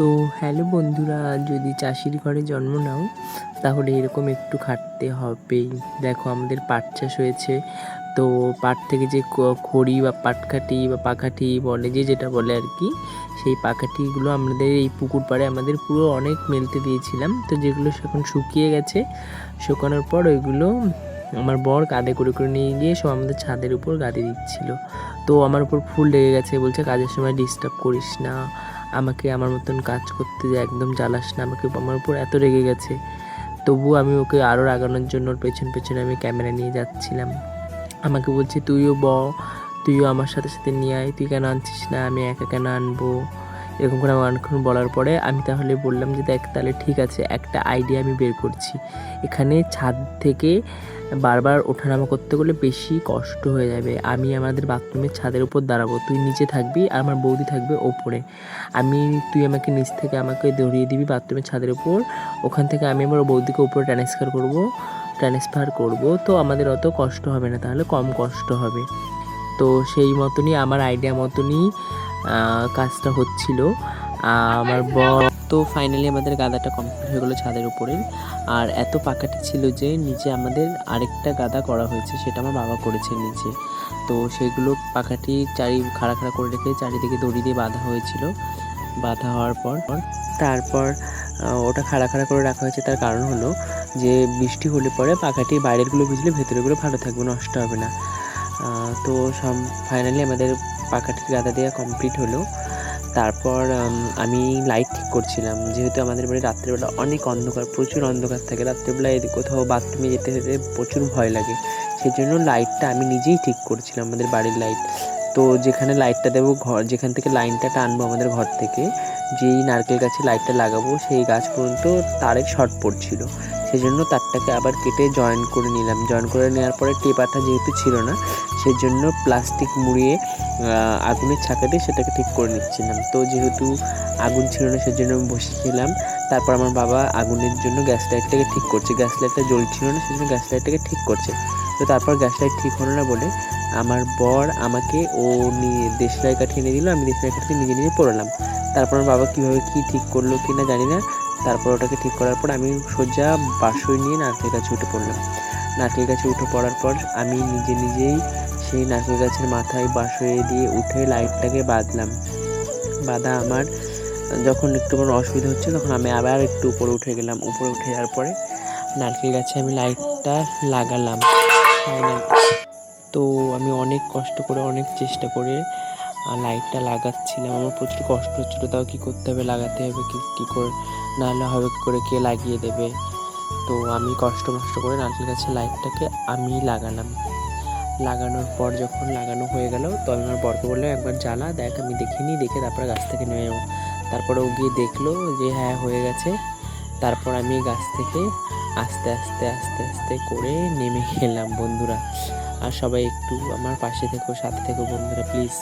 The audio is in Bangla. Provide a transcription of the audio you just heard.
তো হ্যালো বন্ধুরা, যদি চাষির ঘরে জন্ম নাও, তাহলে এরকম একটু খাটতে হবেই। দেখো আমাদের পাট চাষ হয়েছে, তো পাট থেকে যে খড়ি বা পাটকাঠি বা পাখাটি বলে, যে যেটা বলে আর কি, সেই পাখাটিগুলো আমাদের এই পুকুর পাড়ে আমাদের পুরো অনেক মেলতে দিয়েছিলাম। তো যেগুলো এখন শুকিয়ে গেছে, শুকানোর পর ওইগুলো আমার বর কাঁধে করে করে নিয়ে গিয়ে সব আমাদের ছাদের উপর গাদি দিচ্ছিল। তো আমার উপর ফুল লেগে গেছে বলছে, কাজের সময় ডিস্টার্ব করিস না। আমাকে আমার মতন কাজ করতে যে একদম জ্বালাস না, আমাকে আমার উপর এত রেগে গেছে। তবু আমি ওকে আরও রাগানোর জন্য ওর পেছন পেছনে আমি ক্যামেরা নিয়ে যাচ্ছিলাম। আমাকে বলছে, তুইও ব, তুইও আমার সাথে সাথে নিয়ে আয়, তুই কেন আনছিস না? আমি একা কেন আনব? এরকম করে আমার অনেকক্ষণ বলার পরে আমি তাহলে বললাম যে, দেখ তাহলে ঠিক আছে, একটা আইডিয়া আমি বের করছি। এখানে ছাদ থেকে বারবার ওঠানামা করতে গেলে বেশি কষ্ট হয়ে যাবে। আমি আমাদের বাথরুমের ছাদের উপর দাঁড়াবো। তুই নিচে থাকবি, আর আমার বৌদি থাকবে ওপরে। আমি, তুই আমাকে নিচ থেকে আমাকে দৌড়িয়ে দিবি বাথরুমের ছাদের উপর। ওখান থেকে আমি আমার বৌদিকে উপরে ট্রান্সফার করব ট্রান্সফার করব। তো আমাদের অত কষ্ট হবে না, তাহলে কম কষ্ট হবে। তো সেই মতনই, আমার আইডিয়া মতনই কাজটা হচ্ছিল। আমার বর তো ফাইনালি আমাদের গাদাটা কমপ্লিট হয়ে গেলো ছাদের উপরে। আর এত পাকাটি ছিল যে নিচে আমাদের আরেকটা গাদা করা হয়েছে, সেটা আমার বাবা করেছে নিচে। তো সেগুলো পাখাটি চারি খাড়া খাড়া করে রেখে চারিদিকে দড়ি দিয়ে বাঁধা হয়েছিল। বাঁধা হওয়ার পর, তারপর ওটা খাড়া খাড়া করে রাখা হয়েছে। তার কারণ হলো যে বৃষ্টি হলে পরে পাখাটি বাইরেরগুলো ভিজলে ভেতরেগুলো ভালো থাকবে, নষ্ট হবে না। তো সব ফাইনালি আমাদের পাখাটির গাদা দেওয়া কমপ্লিট হলো। তারপর আমি লাইট ঠিক করছিলাম। যেহেতু আমাদের বাড়ি রাত্রেবেলা অনেক অন্ধকার, প্রচুর অন্ধকার থাকে রাত্রেবেলা কোথাও বাথরুমে যেতে যেতে প্রচুর ভয় লাগে। সেই জন্য লাইটটা আমি নিজেই ঠিক করছিলাম, আমাদের বাড়ির লাইট তো যেখানে লাইটটা দেবো, ঘর যেখান থেকে লাইনটা টানবো আমাদের ঘর থেকে, যেই নারকেল গাছে লাইটটা লাগাবো, সেই গাছ পর্যন্ত তারের শর্ট পড়ছিল। সেই জন্য তারটাকে আবার কেটে জয়েন করে নিলাম। জয়েন করে নেওয়ার পরে টেপাটা যেহেতু ছিল না সেই জন্য প্লাস্টিক মুড়িয়ে আগুনের ছাকাতে সেটাকে ঠিক করে নিচ্ছিলাম। তো যেহেতু আগুন ছিল না, সেজন্য আমি বসেছিলাম। তারপর আমার বাবা আগুনের জন্য গ্যাস লাইটটাকে ঠিক করছে। গ্যাস লাইটটা জ্বলছিল না, সেজন্য গ্যাস লাইটটাকে ঠিক করছে। তো তারপর গ্যাস লাইট ঠিক হলো না বলে আমার বর আমাকে, ও দেশলাই কাঠি এনে দিল, আমি দেশলাই কাঠি নিজে নিজে পড়লাম। তারপর আমার বাবা কীভাবে কী ঠিক করল কি না জানি না। তারপর ওটাকে ঠিক করার পর আমি সোজা বাসই নিয়ে নারকেল গাছে উঠে পড়লাম। নারকেল গাছে উঠে পড়ার পর আমি নিজে নিজেই সেই নারকেল গাছের মাথায় বাসয়ে দিয়ে উঠে লাইটটাকে বাঁধলাম। বাঁধা আমার, যখন একটু কোনো অসুবিধা হচ্ছে তখন আমি আবার একটু উপরে উঠে গেলাম। উপরে উঠে যাওয়ার পরে নারকেল গাছে আমি লাইটটা লাগালাম। তো আমি অনেক কষ্ট করে, অনেক চেষ্টা করে লাইটটা লাগাচ্ছিলাম। আমার প্রচুর কষ্ট হচ্ছিল, তাও কী করতে হবে, লাগাতে হবে কী কী করে নাহলে হবে করে কে লাগিয়ে দেবে? তো আমি কষ্ট মষ্ট করে নারকেল গাছের লাইটটাকে আমি লাগালাম। লাগানোর পর যখন লাগানো হয়ে গেল, তো আমি আমার বরকে বললাম, একবার জ্বালা, দেখ, আমি দেখিনি দেখে তারপরে গাছ থেকে নেমে যাব তারপরে ও গিয়ে দেখল যে হ্যাঁ হয়ে গেছে। তারপর আমি গাছ থেকে আস্তে আস্তে আস্তে আস্তে করে নেমে গেলাম বন্ধুরা। আর সবাই একটু আমার পাশে থেকো সাথে থেকো বন্ধুরা প্লিজ